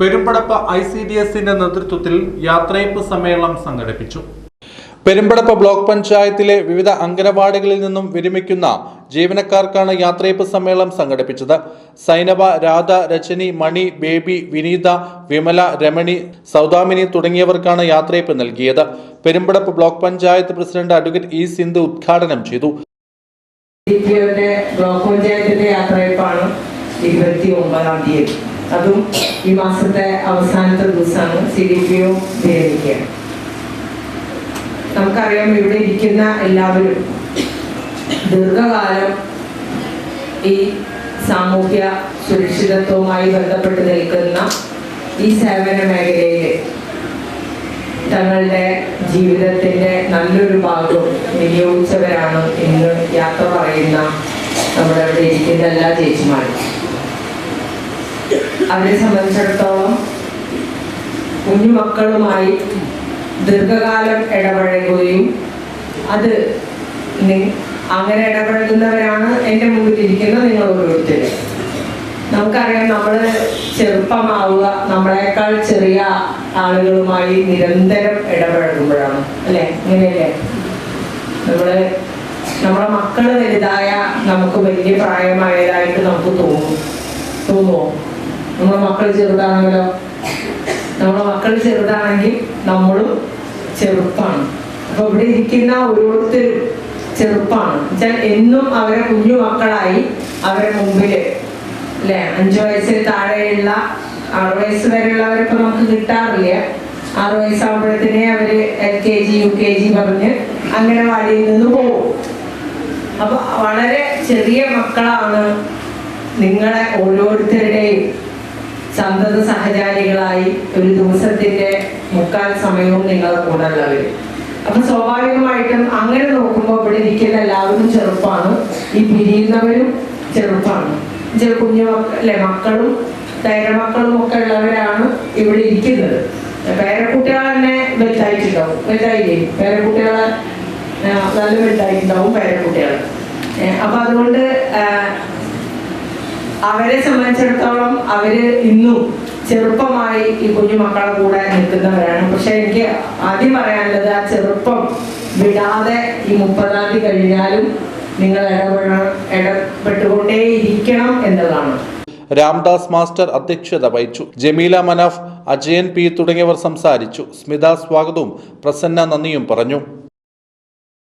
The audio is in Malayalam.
പെരുമ്പടപ്പ ഐ സി ഡി എസിന്റെ നേതൃത്വത്തിൽ യാത്രയപ്പ് സമ്മേളനം സംഘടിപ്പിച്ചു. പെരുമ്പടപ്പ് ബ്ലോക്ക് പഞ്ചായത്തിലെ വിവിധ അംഗനവാടികളിൽ നിന്നും വിരമിക്കുന്ന ജീവനക്കാർക്കാണ് യാത്രയപ്പ് സമ്മേളനം സംഘടിപ്പിച്ചത്. സൈനവ രാധ രചനി മണി ബേബി വിനീത വിമല രമണി സൗദാമിനി തുടങ്ങിയവർക്കാണ് യാത്രയപ്പ് നൽകിയത്. Perumpadappu block panchayat president advocate E Sindhu ഉദ്ഘാടനം ചെയ്തു. ബ്ലോക്ക് പഞ്ചായത്തിന്റെ യാത്രയപ്പാണ് ഇരുപത്തി ഒമ്പതാം തീയതി. അതും ഈ മാസത്തെ അവസാനത്തെ ദിവസമാണ് സി ഡി പി ഒ നമുക്കറിയാം ഇവിടെ ഇരിക്കുന്ന എല്ലാവരും ദീർഘകാലം ഈ സാമൂഹ്യ സുരക്ഷിതത്വവുമായി ബന്ധപ്പെട്ട് നിൽക്കുന്ന ഈ സേവന മേഖലയിൽ തങ്ങളുടെ ജീവിതത്തിന്റെ നല്ലൊരു ഭാഗം വിനിയോഗിച്ചവരാണ് ഇന്ന് യാത്ര പറയുന്ന നമ്മുടെ ഇവിടെ ഇരിക്കുന്ന എല്ലാ ചേച്ചിമാരും. അവരെ സംബന്ധിച്ചിടത്തോളം കുഞ്ഞുമക്കളുമായി ദീർഘകാലം ഇടപഴകുകയും അത് അങ്ങനെ ഇടപഴകുന്നവരാണ് എന്റെ മുമ്പിൽ ഇരിക്കുന്ന നിങ്ങൾ ഓരോരുത്തരും നമുക്കറിയാം നമ്മൾ ചെറുപ്പമാവുക നമ്മളെക്കാൾ ചെറിയ ആളുകളുമായി നിരന്തരം ഇടപഴകുമ്പോഴാണ് അല്ലെ? ഇങ്ങനെയല്ലേ? നമ്മൾ നമ്മളെ മക്കൾ വലുതായ നമുക്ക് വലിയ പ്രായമായതായിട്ട് നമുക്ക് തോന്നും തോന്നുമോ നമ്മളെ മക്കൾ ചെറുതാണെങ്കിലോ? നമ്മുടെ മക്കൾ ചെറുതാണെങ്കിൽ നമ്മളും ചെറുപ്പാണ്. അപ്പൊ ഇവിടെ ഇരിക്കുന്ന ഓരോരുത്തരും ചെറുപ്പാണ്. വെച്ചാൽ എന്നും അവരെ കുഞ്ഞു മക്കളായി അവരെ മുമ്പിൽ. അല്ലെ? അഞ്ചു വയസ്സിൽ താഴെയുള്ള ആറു വയസ്സ് വരെയുള്ളവരിപ്പോ നമുക്ക് കിട്ടാറില്ല. ആറു വയസ്സാകുമ്പോഴത്തേനെ അവർ L K G U K G പറഞ്ഞ് അങ്ങനെ വാടിയിൽ നിന്ന് പോകും. അപ്പൊ വളരെ ചെറിയ മക്കളാണ് നിങ്ങളെ ഓരോരുത്തരുടെയും സന്തത സഹചാരികളായി ഒരു ദിവസത്തിന്റെ മുക്കാൽ സമയവും നിങ്ങളുടെ കൂടെ ഉള്ളവർ അപ്പൊ സ്വാഭാവികമായിട്ടും അങ്ങനെ നോക്കുമ്പോൾ ഇവിടെ ഇരിക്കുന്ന എല്ലാവരും ചെറുപ്പാണ്. ഈ പിരിയുന്നവരും ചെറുപ്പാണ്. ചെറു കുഞ്ഞു അല്ലെ മക്കളും പേരമക്കളും ഒക്കെ ഉള്ളവരാണ് ഇവിടെ ഇരിക്കുന്നത്. പേരക്കുട്ടികൾ തന്നെ വലുതായിട്ടുണ്ടാവും. വലുതായില്ലേ? പേരക്കുട്ടികളെ നല്ല വലുതായിട്ടുണ്ടാവും പേരക്കുട്ടികൾ അപ്പൊ അതുകൊണ്ട് അവരെ സംബന്ധിച്ചിടത്തോളം അവർ ഇന്നും ചെറുപ്പമായി ഈ കുഞ്ഞു മക്കളെ കൂടെ നിൽക്കുന്നവരാണ്. പക്ഷെ എനിക്ക് ആദ്യം പറയാനുള്ളത് ആ ചെറുപ്പം വിടാതെ ഈ മുപ്പതാം തീയതി കഴിഞ്ഞാലും നിങ്ങൾ ഇടപെട ഇടപെട്ടുകൊണ്ടേ ഇരിക്കണം എന്നതാണ്. രാംദാസ് മാസ്റ്റർ അധ്യക്ഷത വഹിച്ചു. ജമീല മനാഫ് അജയൻ പി തുടങ്ങിയവർ സംസാരിച്ചു. സ്മിത സ്വാഗതവും പ്രസന്ന നന്ദിയും പറഞ്ഞു.